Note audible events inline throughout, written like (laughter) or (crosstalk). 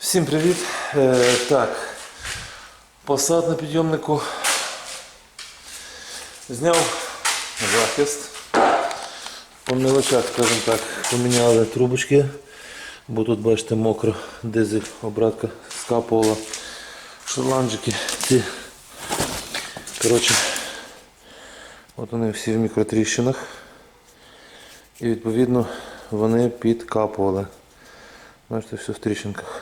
Всім привіт. Е, так, посад на підйомнику. Зняв захист. По мелочах, скажімо так, поміняли трубочки, бо тут, бачите, мокро, дизель, обратка скапувала. Шорланджики ці. Коротше, от вони всі в мікротріщинах. І відповідно вони підкапували. Бачите, все в тріщинках.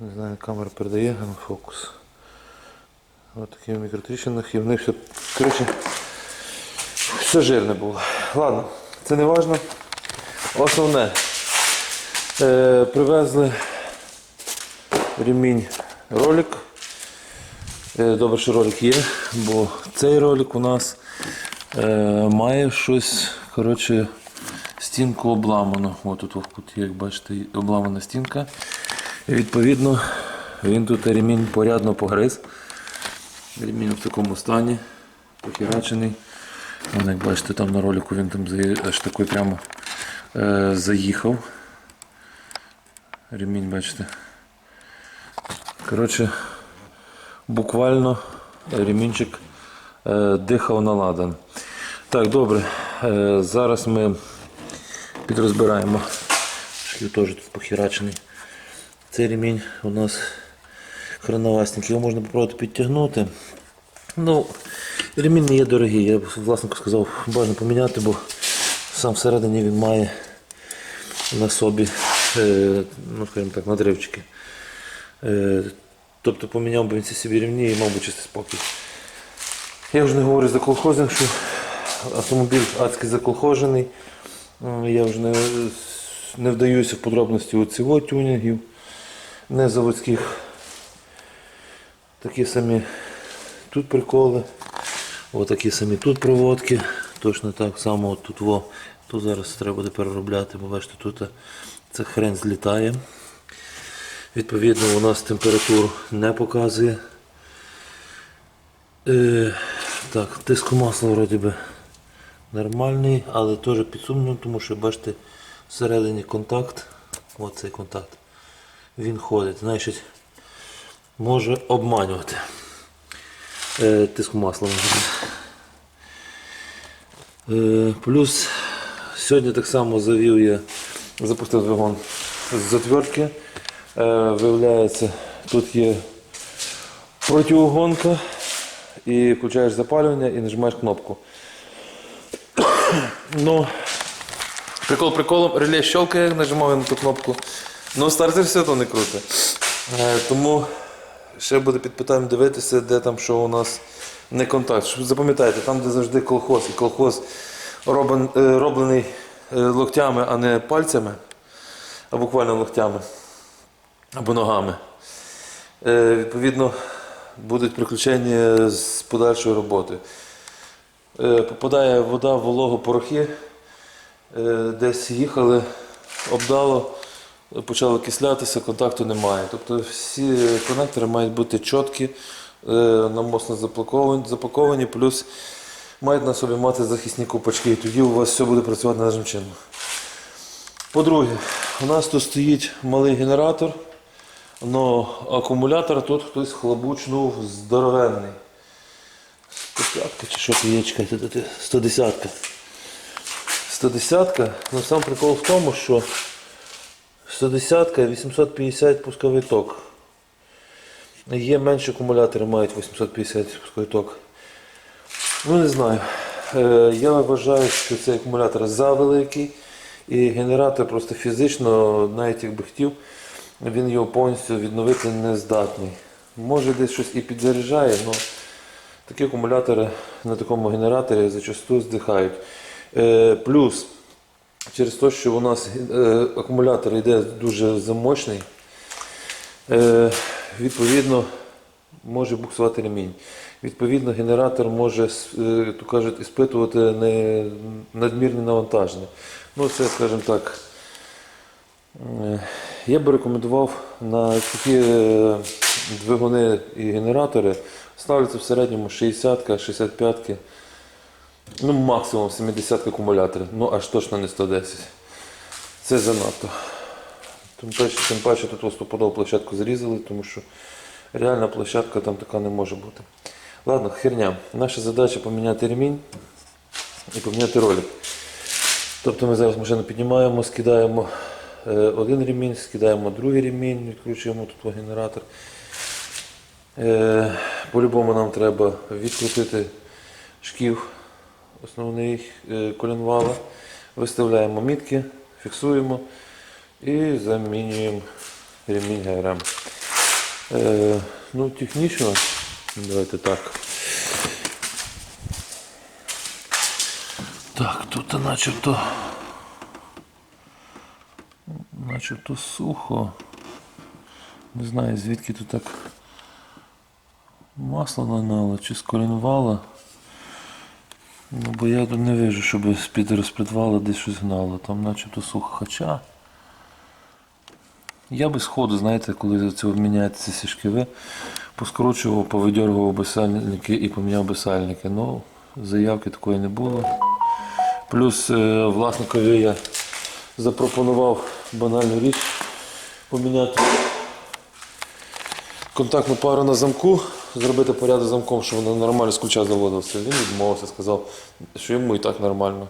Не знаю, камера передає, фокус. Ось такі в мікротріщинах і в них все, коротше, все жирне було. Ладно, це не важно. Основне. Е, привезли ремінь ролик. Е, Добре, що ролик є, бо цей ролик у нас е, має щось, коротше, стінку обламану. Ось тут в куті, як бачите, обламана стінка. Відповідно він тут ремінь порядно погриз. Ремінь в такому стані, похерачений. Вон, як бачите, там на ролику він там аж такий прямо е, заїхав. Ремінь, бачите. Коротше, буквально ремінчик е, дихав на ладан. Так, добре. Е, зараз ми підрозбираємо. Шків теж тут похерачений. Цей ремінь у нас хреновасник, його можна попробувати підтягнути. Ну, ремінь не є дорогий, я власнику сказав, бажано поміняти, бо сам всередині він має на собі, е, ну скажімо так, надривчики. Е, тобто поміняв би він ці собі рівні і мав би чистий спокій. Я вже не говорю за колхозинг, що автомобіль адський заколхожений. Я вже не, не вдаюся в подробності оцього тюнінгів, не заводських. Такі самі тут приколи, отакі самі тут проводки. Точно так само тут во. Тут зараз треба буде переробляти, бо бачите, тут ця хрен злітає. Відповідно, у нас температуру не показує. Е, так, тиск масла вроді би нормальний, але теж під сумнівом, тому що бачите, всередині контакт, оцей контакт, він ходить, значить, може обманювати. Е, тиск масла. Е, плюс сьогодні так само завів я, запустив двигун з затвертки. Е, виявляється, тут є протиугонка і включаєш запалювання і нажимаєш кнопку. Ну, прикол приколом, реле щелкає, нажимаю на ту кнопку. Ну, стартер все одно не круто. Е, тому ще буде під питанням дивитися, де там що у нас не контакт. Запам'ятайте, там, де завжди колхоз, і колхоз робен, е, роблений е, локтями, а не пальцями, а буквально локтями або ногами. Відповідно, будуть приключення з подальшою роботою. Попадає вода в вологу порохи, десь їхали, обдало, почало кислятися, контакту немає. Тобто всі конектори мають бути чіткі, е, намосно запаковані, плюс мають на собі мати захисні купачки, і тоді у вас все буде працювати належним чином. По-друге, у нас тут стоїть малий генератор, але акумулятор тут хтось хлобучнув здоровенний. 105 чи що це є, чекайте, 110. 110. Ну сам прикол в тому, що 110 850 пусковий ток. Є менші акумулятори, мають 850 пусковий ток. Ну не знаю. Е, Я вважаю, що цей акумулятор завеликий і генератор просто фізично, навіть якби хотів, він його повністю відновити не здатний. Може десь щось і підзаряджає, але такі акумулятори на такому генераторі зачасту здихають. Е, Плюс, через те, що у нас е, акумулятор йде дуже замощний, е, відповідно може буксувати ремінь. Відповідно, генератор може, е, то кажуть, іспитувати не- надмірне навантаження. Ну, це, скажімо так, я би рекомендував на такі двигуни і генератори ставляться в середньому 60-ка, 65 ну максимум 70 акумуляторів, ну аж точно не 110. Це занадто. Тим паче, тим паче тут ось площадку зрізали, тому що реальна площадка там така не може бути. Ладно, херня. Наша задача поміняти ремінь і поміняти ролик. Тобто ми зараз машину піднімаємо, скидаємо е, один ремінь, скидаємо другий ремінь, відкручуємо тут генератор. Е, По-любому нам треба відкрутити шків основний е, колінвала, виставляємо мітки, фіксуємо і замінюємо ремінь ГРМ. Е, ну, технічно, давайте так. Так, тут начебто. Начебто сухо. Не знаю звідки тут так масло нанало чи з колінвала. Ну, бо я не вижу, щоб з-під розпредвала десь щось гнало. Там начебто сухо. Хоча. Я би сходу, знаєте, коли це міняється ці шківи, поскручував, повидергував би сальники і поміняв би сальники. Ну, заявки такої не було. Плюс е, власникові я запропонував банальну річ поміняти контактну пару на замку, зробити порядок замком, щоб воно нормально з ключа заводилося. Він відмовився, сказав, що йому і так нормально.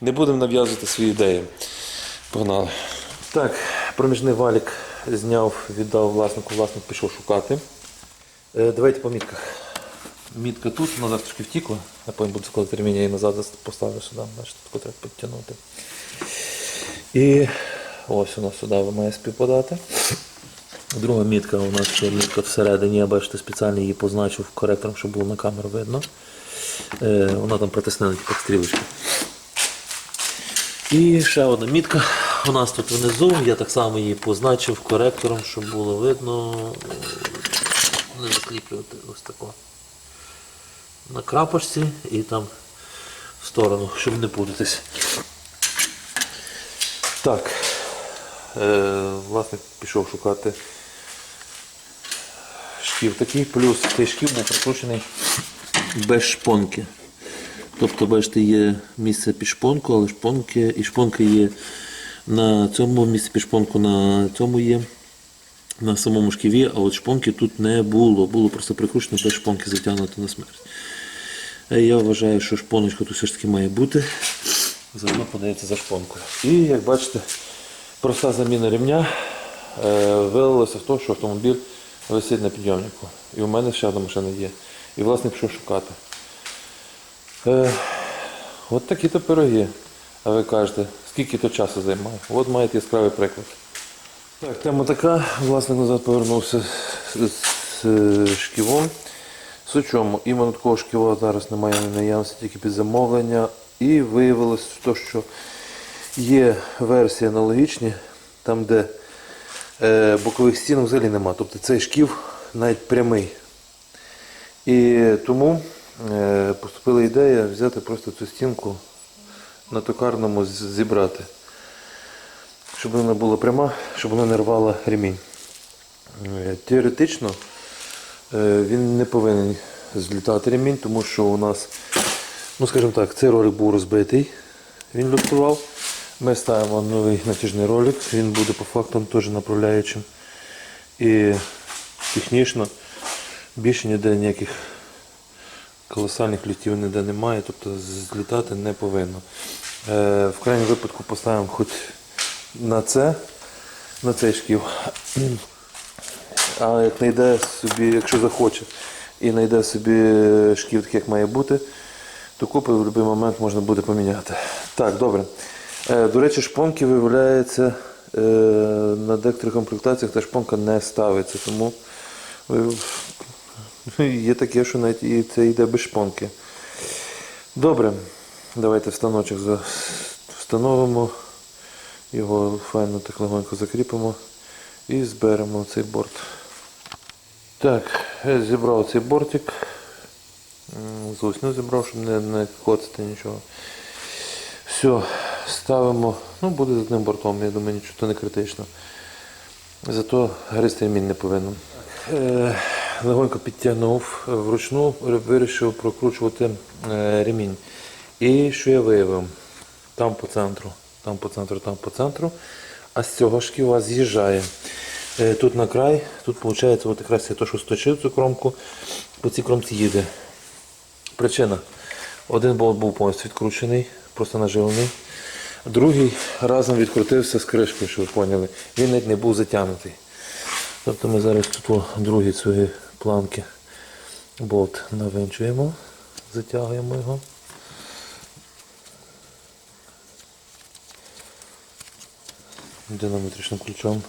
Не будемо нав'язувати свої ідеї. Погнали. Так, проміжний валік зняв, віддав власнику, власник пішов шукати. Е, давайте по мітках. Мітка тут, вона зараз трошки втікла, я потім буду складати реміння і назад поставлю сюди, значить тут треба підтягнути. І ось воно сюди має співпадати. Друга мітка у нас ще мітка всередині, я бачите, спеціально її позначив коректором, щоб було на камеру видно. Е, вона там притиснена під стрілочки. І ще одна мітка у нас тут внизу, я так само її позначив коректором, щоб було видно. Не закліплювати ось тако. На крапочці і там в сторону, щоб не путатись. Так. Е, власник пішов шукати шків такий, плюс цей шків був прикручений без шпонки. Тобто, бачите, є місце під шпонку, але шпонки і шпонки є на цьому місці під шпонку на цьому є. На самому шківі, а от шпонки тут не було. Було просто прикручено без шпонки затягнуто на смерть. Е, Я вважаю, що шпоночка тут все ж таки має бути. Заодно подається за шпонкою. І як бачите, проста заміна ремня е, вилилася в те, що автомобіль висить на підйомнику. І у мене ще одна машина є. І власник пішов шукати. Е, от такі то пироги. А ви кажете, скільки то часу займає? От маєте яскравий приклад. Так, тема така. Власник назад повернувся з, з, з шківом. З у чому? Іменно такого шківа зараз немає на наявності, тільки під замовлення. І виявилось, то, що є версії аналогічні, там, де е, бокових стінок взагалі нема. Тобто цей шків навіть прямий. І тому е, поступила ідея взяти просто цю стінку на токарному зібрати. Щоб вона була пряма, щоб вона не рвала ремінь. Е, Теоретично е, він не повинен злітати ремінь, тому що у нас, ну скажімо так, цей ролик був розбитий, він люстрував. Ми ставимо новий натяжний ролик, він буде по факту теж направляючим. І технічно більше ніде ніяких колосальних лютів ніде немає, тобто злітати не повинно. Е, в крайньому випадку поставимо хоч на це, на цей шків. А як знайде собі, якщо захоче, і знайде собі шків такий, як має бути, то купи в будь-який момент можна буде поміняти. Так, добре. Е, До речі, шпонки виявляється е, на декотрих комплектаціях та шпонка не ставиться, тому е, є таке, що навіть і це йде без шпонки. Добре, давайте станочок встановимо, його файно так легонько закріпимо і зберемо цей борт. Так, я зібрав цей бортик. М, З усню зібрав, щоб не, не коцати нічого. Все, ставимо, ну буде з одним бортом, я думаю, нічого то не критично. Зато гристи ремінь не повинен. Е, легонько підтягнув вручну, вирішив прокручувати е, ремінь. І що я виявив? Там по центру, там по центру, там по центру. а з цього шківа з'їжджає. Е, Тут на край, тут виходить, от якраз я то, що сточив цю кромку, по цій кромці їде. Причина. Один болт був повністю відкручений, просто наживлений. Другий разом відкрутився з кришкою, щоб ви поняли. Він навіть не був затягнутий. Тобто ми зараз тут другі цієї планки болт навинчуємо, затягуємо його. Динаметричним ключом.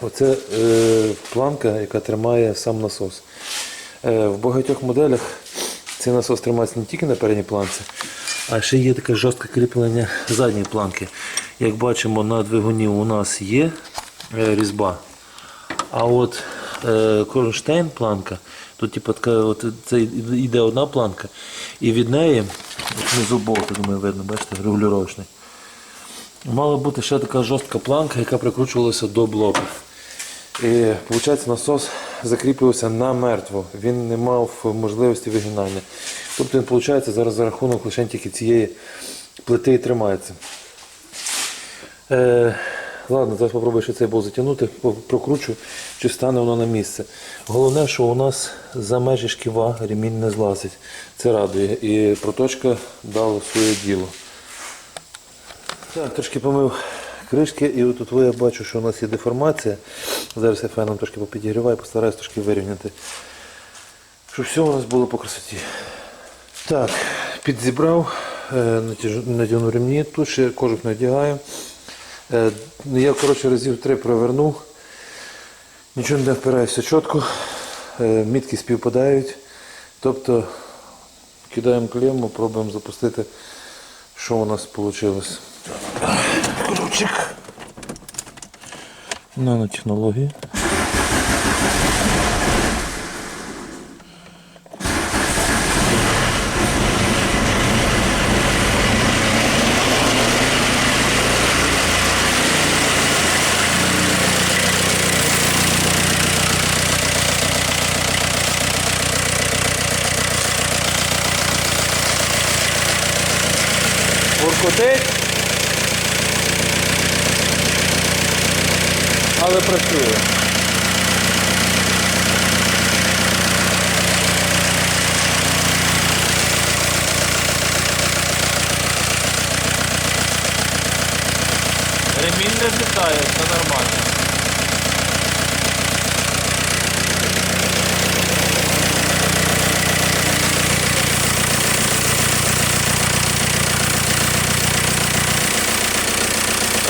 Оце е, планка, яка тримає сам насос. Е, в багатьох моделях цей насос тримається не тільки на передній планці, а ще є таке жорстке кріплення задньої планки. Як бачимо, на двигуні у нас є е, різьба. А от е, кронштейн планка, тут типу, така, от, це йде одна планка, і від неї, внизу болт, думаю, видно, бачите, регулювачний. Мала бути ще така жорстка планка, яка прикручувалася до блоку. І виходить, насос закріплювався на мертво. Він не мав можливості вигинання. Тобто він, виходить, зараз за рахунок лише тільки цієї плити і тримається. Е, ладно, зараз спробую ще цей болт затягнути, прокручу, чи стане воно на місце. Головне, що у нас за межі шківа ремінь не злазить. Це радує. І проточка дала своє діло. Так, трошки помив кришки, і от тут я бачу, що у нас є деформація. Зараз я феном трошки попідігріваю, постараюсь трошки вирівняти. Щоб все у нас було по красоті. Так, підзібрав, е, надягнув ремні, тут ще кожух надягаю. Е, Я коротше, разів три провернув. Нічого не впирається чітко, е, мітки співпадають. Тобто кидаємо клемму, пробуємо запустити, що у нас вийшло. Ключик. Нанотехнології. Ремінь не злітає, все нормально.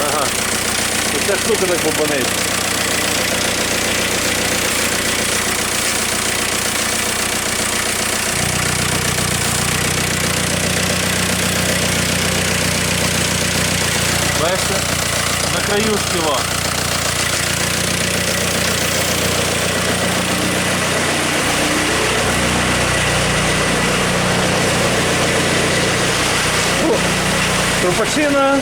Ага. Оця штука так бомбанить. Бачите? Краю співа. Трупачина.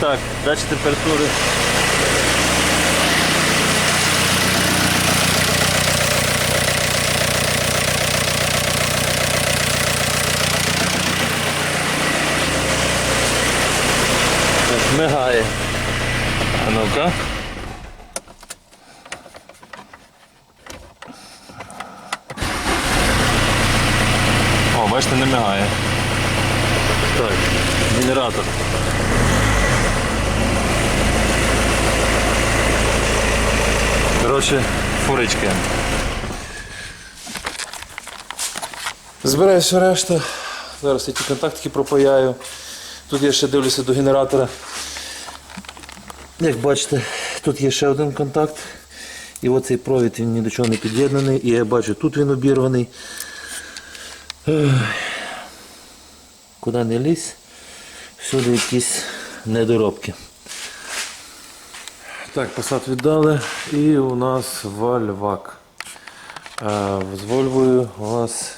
Так, датчик температури. Так, мигає. А ну-ка. О, бачите, не мигає. Так, генератор. Коротше, фурички. Збираю все решта. Зараз я ті контактики пропаяю. Тут я ще дивлюся до генератора. Як бачите, тут є ще один контакт. І оцей провід він ні до чого не під'єднаний. І я бачу, тут він обірваний. Куди не лізь, всюди якісь недоробки. Так, посад віддали і у нас вальвак. А, з у нас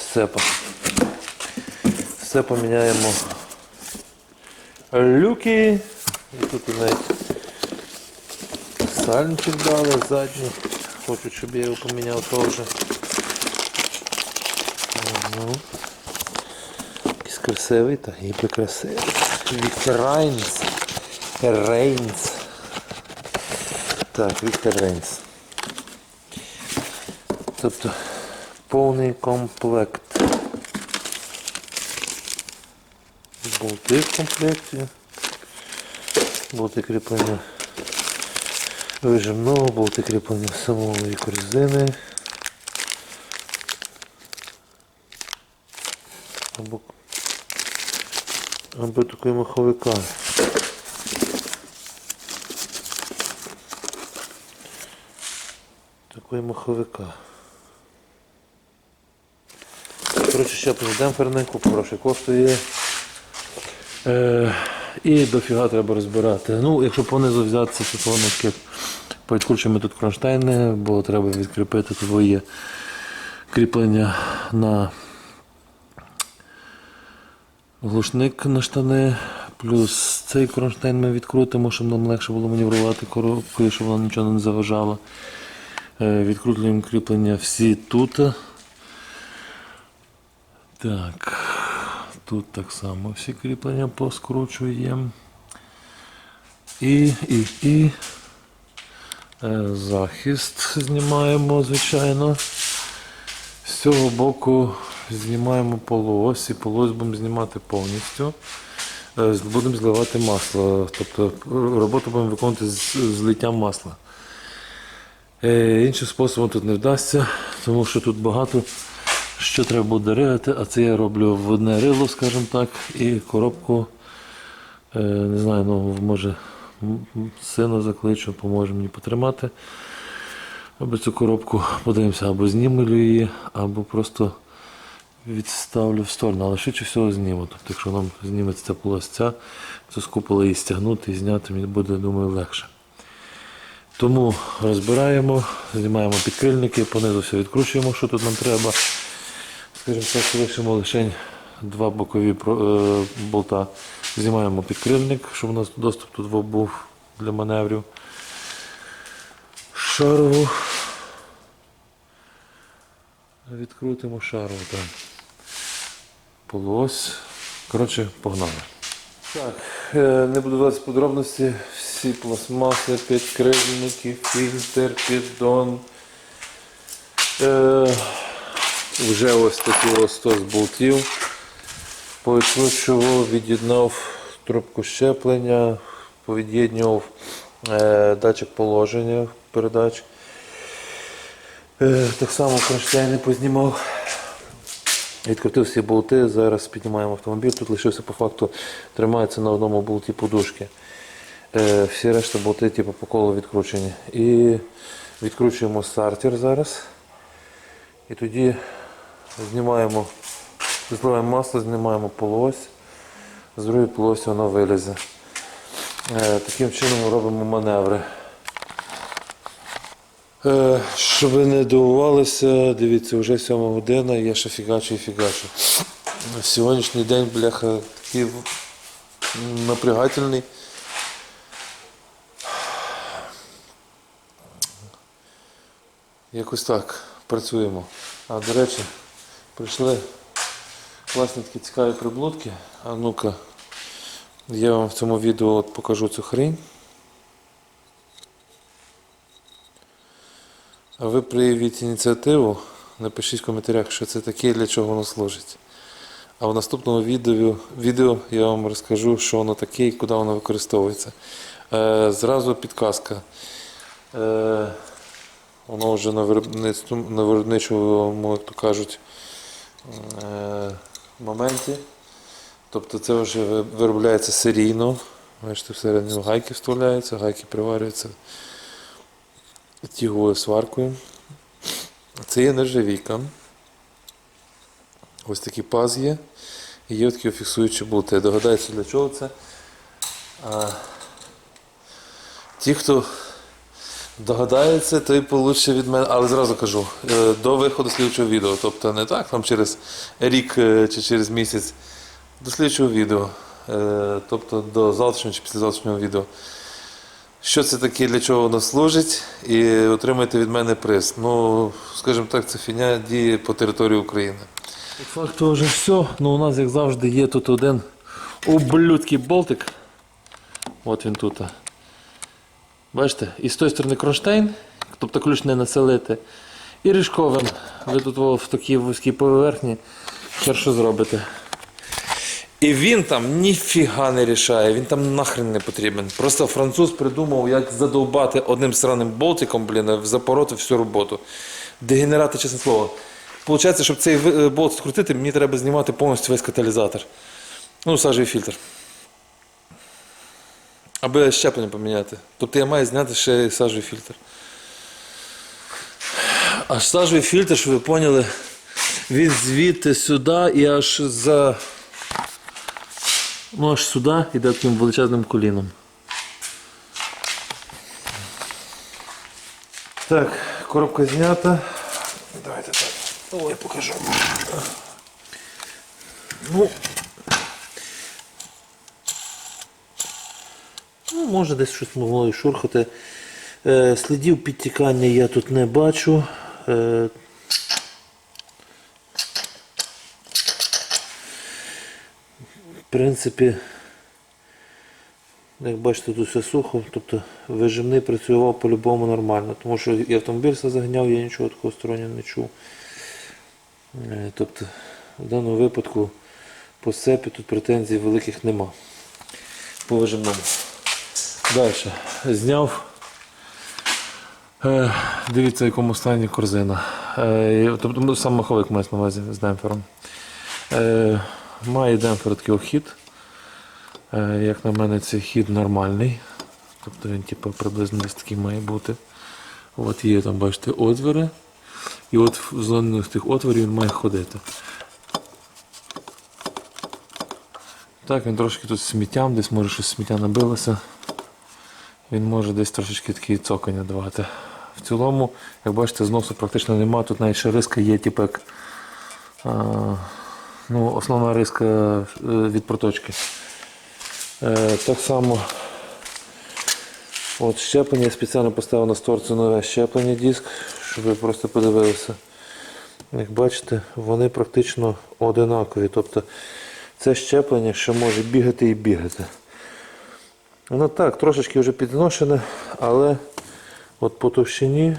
сцепа. Все поміняємо люки. І тут і навіть сальничок дали задній. Хочуть, щоб я його поміняв теж. Ну. Якийсь красивий, так, і прекрасивий. Віктор. Рейнс. Так, Віктор Рейнс. Тобто повний комплект. Болти в комплекті. Болти кріплення вижимного, болти кріплення самої корзини. Або, або такої маховика. Такої маховика. Коротше, ще демпферний, купу грошей коштує. Е, і дофіга треба розбирати. Ну, якщо понизу взятися, то воно таке підкручуємо тут кронштейни, бо треба відкріпити тут є кріплення на глушник на штани. Плюс цей кронштейн ми відкрутимо, щоб нам легше було маневрувати коробкою, щоб воно нічого не заважало. Е, Відкрутуємо кріплення всі тут. Так, тут так само всі кріплення поскручуємо. І, і, і е, захист знімаємо, звичайно. З цього боку знімаємо полуось і полуось будемо знімати повністю. Е, Будемо зливати масло. Тобто роботу будемо виконувати з злиттям масла. Е, Іншим способом тут не вдасться, тому що тут багато що треба буде ригати, а це я роблю в одне рило, скажімо так, і коробку, е, не знаю, ну може сина закличу, поможе мені потримати. Або цю коробку подивимося, або знімлю її, або просто відставлю в сторону, але швидше всього зніму. Тобто, якщо нам зніметься ця полосця, то з купола її стягнути і зняти мені буде, думаю, легше. Тому розбираємо, знімаємо підкрильники, понизу все відкручуємо, що тут нам треба. Скажімо так, лишимо лише два бокові е, болта. Знімаємо підкрильник, щоб у нас доступ тут був для маневрів. Шарову. Відкрутимо шарову там. Полуось. Коротше, погнали. Так, е, не буду давати подробності. Всі пластмаси, підкрильники, фільтр, піддон. Е, вже ось такі ось 100 з болтів. Повідкручував, від'єднав трубку щеплення, повід'єднював е, датчик положення передач. Е, так само кронштейни познімав. Відкрутив всі болти, зараз піднімаємо автомобіль. Тут лишився по факту, тримається на одному болті подушки. Е, всі решта болти типу, по колу відкручені. І відкручуємо стартер зараз. І тоді знімаємо, зливаємо масло, знімаємо полуось, з другої полосі воно вилізе. Е, таким чином робимо маневри. Е, щоб ви не дивувалися, дивіться, вже 7 година, я ще фігачу і фігачу. Сьогоднішній день, бляха, такий напрягательний. Якось так працюємо. А до речі, прийшли класні такі цікаві приблудки. А ну-ка, я вам в цьому відео от покажу цю хрень. А ви проявіть ініціативу, напишіть в коментарях, що це таке і для чого воно служить. А в наступному відео, відео я вам розкажу, що воно таке і куди воно використовується. Е, зразу підказка. Е, воно вже на виробничому, як то кажуть, моменті. Тобто це вже виробляється серійно. Бачите, всередину гайки вставляються, гайки приварюються тіговою сваркою. Це є нержавійка. Ось такий паз є. І є такі фіксуючі болти. Догадаюся, для чого це. А, ті, хто догадається, той получше від мене. Але зразу кажу, е, до виходу слідчого відео. Тобто не так, там через рік е, чи через місяць. До слідчого відео. Е, Тобто до завтрашнього чи післязавтрашнього відео. Що це таке, для чого воно служить, і отримайте від мене приз. Ну, скажімо так, це фіня діє по території України. По факту вже все. Ну у нас, як завжди, є тут один ублюдський болтик. От він тут. Бачите, і з тої сторони кронштейн, тобто ключ не населити. І ріжковим. Ви тут в такій вузькій поверхні що зробите. І він там ніфіга не рішає, він там нахрен не потрібен. Просто француз придумав, як задовбати одним странним болтиком, блін, запороти всю роботу. Дегенерати, чесне слово. Получається, щоб цей е, болт скрутити, мені треба знімати повністю весь каталізатор. Ну, сажевий фільтр. Аби щеплення поміняти. Тобто я маю зняти ще й сажевий фільтр. А сажевий фільтр, щоб ви поняли, він звідти сюди і аж за. Ну, аж сюди йде таким величезним коліном. Так, коробка знята. Давайте так. О, я покажу. Ну, може десь щось могло і шурхати. Е, слідів підтікання я тут не бачу. Е, в принципі, як бачите, тут все сухо, тобто вижимний працював по-любому нормально, тому що і автомобіль все заганяв, я нічого такого стороннього не чув. Е, Тобто, в даному випадку по сцепі тут претензій великих нема. По вижимному. Далі. Зняв. Е, дивіться, в якому стані корзина. Тобто сам маховик має на увазі з демпфером. Е, має демпфер такий хід. Е, як на мене, цей хід нормальний. Тобто він типу, приблизно десь такий має бути. От є там, бачите, отвори. І от в зоні тих отворів він має ходити. Так, він трошки тут сміттям, десь може щось сміття набилося. Він може десь трошечки такі цокання давати. В цілому, як бачите, зносу практично немає. Тут навіть ще риска є, типу як а, ну, основна риска е, від проточки. Е, так само от щеплення я спеціально поставив на сторцю нове щеплення диск, щоб ви просто подивилися. Як бачите, вони практично одинакові. Тобто це щеплення, що може бігати і бігати. Воно так, трошечки вже підзношене, але от по товщині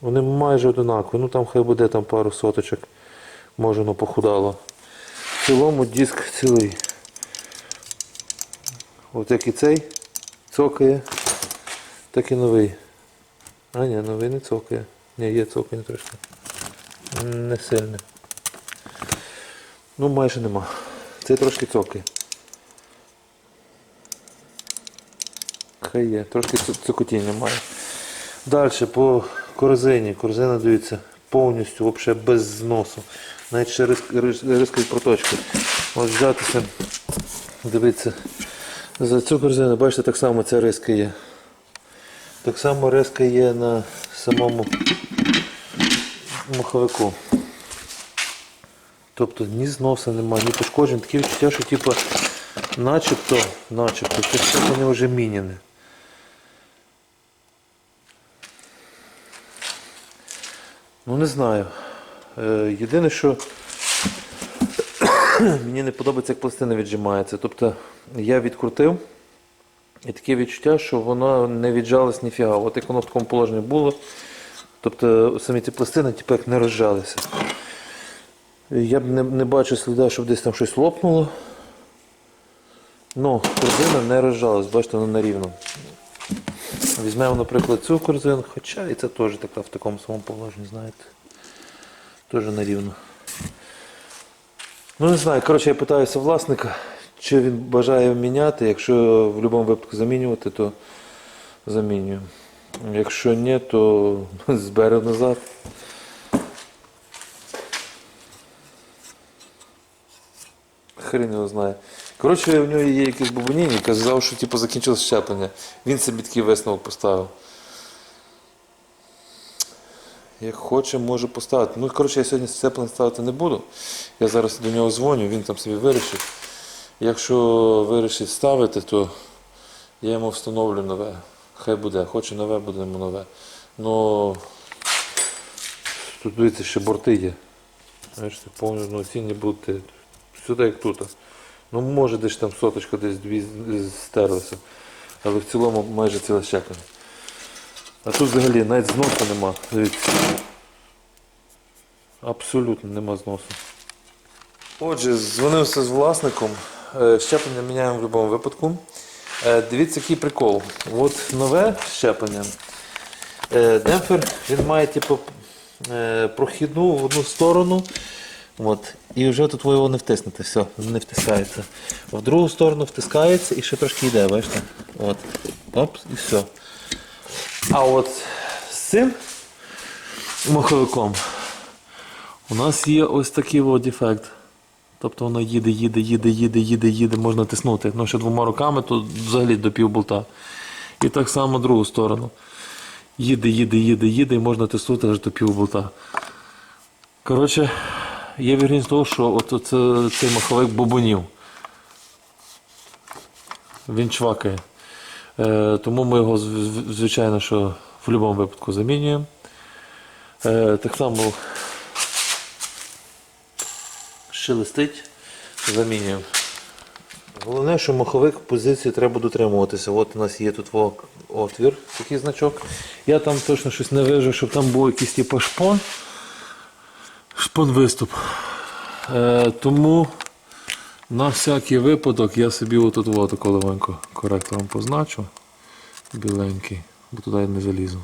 вони майже одинакові. Ну там хай буде там пару соточок, може воно похудало. В цілому диск цілий. От як і цей цокає, так і новий. А ні, новий не цокає. Ні, є цокання трошки. Не сильне. Ну майже нема. Цей трошки цокає. Хай є, трошки цу- цокотіння має. Далі по корзині. Корзина дивіться повністю взагалі без зносу. Навіть ще риск, рис- риска і проточки. От взятися, дивіться, за цю корзину, бачите, так само ця риска є. Так само риска є на самому маховику. Тобто ні зноса немає, ні пошкоджень. Таке відчуття, що типу, начебто, начебто, це вони вже міняне. Ну не знаю. Е, єдине, що (coughs) мені не подобається, як пластина віджимається. Тобто я відкрутив і таке відчуття, що воно не віджалось ніфіга. От як воно в такому положенні було. Тобто самі ці пластини типу, як не розжалися. Я б не, не бачу сліда, щоб десь там щось лопнуло. Ну, корзина не розжалась, бачите, вона на рівно. Візьмемо, наприклад, цю корзину, хоча і це теж така в такому самому положенні, знаєте. Теж на рівно. Ну не знаю, коротше, я питаюся власника, чи він бажає міняти. Якщо в будь-якому випадку замінювати, то замінюємо. Якщо ні, то (laughs) зберемо назад. Хрен його знає. Коротше, у нього є якийсь який казав, що типу, закінчилось щеплення. Він собі такий висновок поставив. Як хоче, може поставити. Ну, коротше, я сьогодні щеплення ставити не буду. Я зараз до нього дзвоню, він там собі вирішить. Якщо вирішить ставити, то я йому встановлю нове. Хай буде. Хоче нове, буде йому нове. Ну тут дивіться, ще борти є. Бачите, повноцінні бути сюди як тут. Ну може десь там соточка десь дві стерлася. Але в цілому майже ціле щеплення. А тут взагалі навіть зносу нема. Абсолютно нема зносу. Отже, дзвонився з власником. Е, Щеплення міняємо в будь-якому випадку. Е, Дивіться, який прикол. От нове щеплення. Е, Демпфер він має типу, прохідну в одну сторону. От, і вже тут ви його не втиснете, все, не втискається. В другу сторону втискається і ще трошки йде, бачите? От. Оп, і все. А от з цим маховиком у нас є ось такий от дефект. Тобто воно їде, їде, їде, їде, їде, їде, можна тиснути. Ну, ще двома руками, то взагалі до півболта. І так само другу сторону. Їде, їде, їде, їде, і можна тиснути аж до півболта. Коротше, є вірність того, що от оце, цей маховик бобонів. Він чвакає. Е, тому ми його, зв- зв- звичайно, що в будь-якому випадку замінюємо. Е, так само шелестить, замінюємо. Головне, що маховик позиції треба дотримуватися. От у нас є тут отвір, такий значок. Я там точно щось не вижу, щоб там був якийсь типу шпон. Шпон виступ. Е, тому на всякий випадок я собі отут вот таку легенько коректором позначу. Біленький, бо туди я не залізу.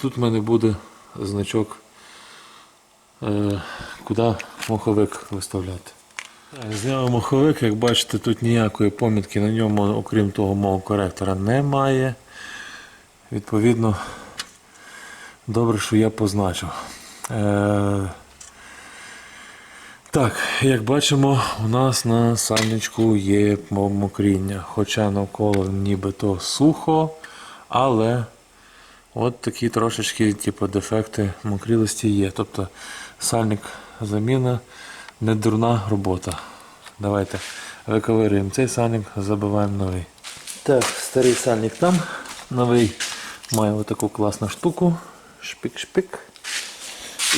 Тут в мене буде значок, е, куди маховик виставляти. Зняв маховик, як бачите, тут ніякої помітки на ньому, окрім того мого коректора, немає. Відповідно, добре, що я позначив. Е, так, як бачимо, у нас на сальничку є мокріння, хоча навколо нібито сухо, але от такі трошечки типу, дефекти мокрілості є. Тобто сальник заміна не дурна робота. Давайте виковирюємо цей сальник, забиваємо новий. Так, старий сальник там, новий має отаку класну штуку. Шпик-шпик.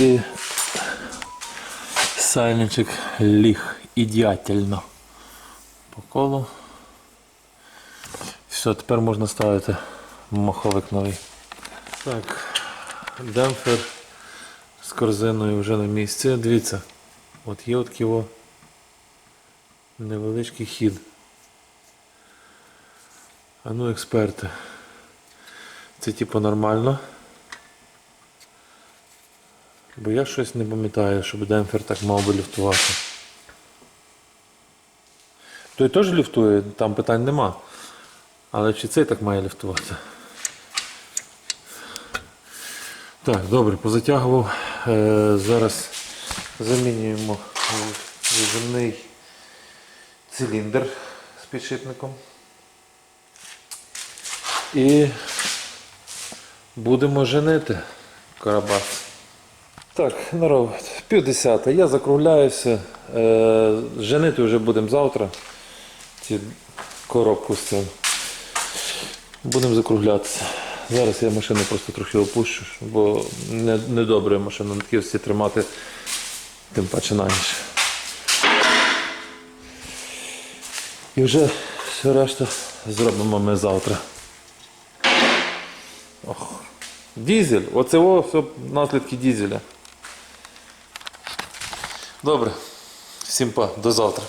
І Сальничок ліг ідеально по колу. Все, тепер можна ставити маховик новий. Так, демпфер з корзиною вже на місці. Дивіться, от є от його невеличкий хід. А ну, експерти. Це типу нормально. Бо я щось не пам'ятаю, щоб демпфер так мав би ліфтувати. Той теж ліфтує, там питань нема. Але чи цей так має ліфтувати? Так, добре, позатягував. Е, зараз замінюємо земний циліндр з підшипником. І будемо женити карабас. Так, народ, пів. Я закругляюся. Е, женити вже будемо завтра. Ці коробку з цим. Будемо закруглятися. Зараз я машину просто трохи опущу, бо не, не машину на такій тримати, тим паче на ніч. І вже все решта зробимо ми завтра. Ох. Дізель, оце о, все наслідки дізеля. Добре, всім па, до завтра.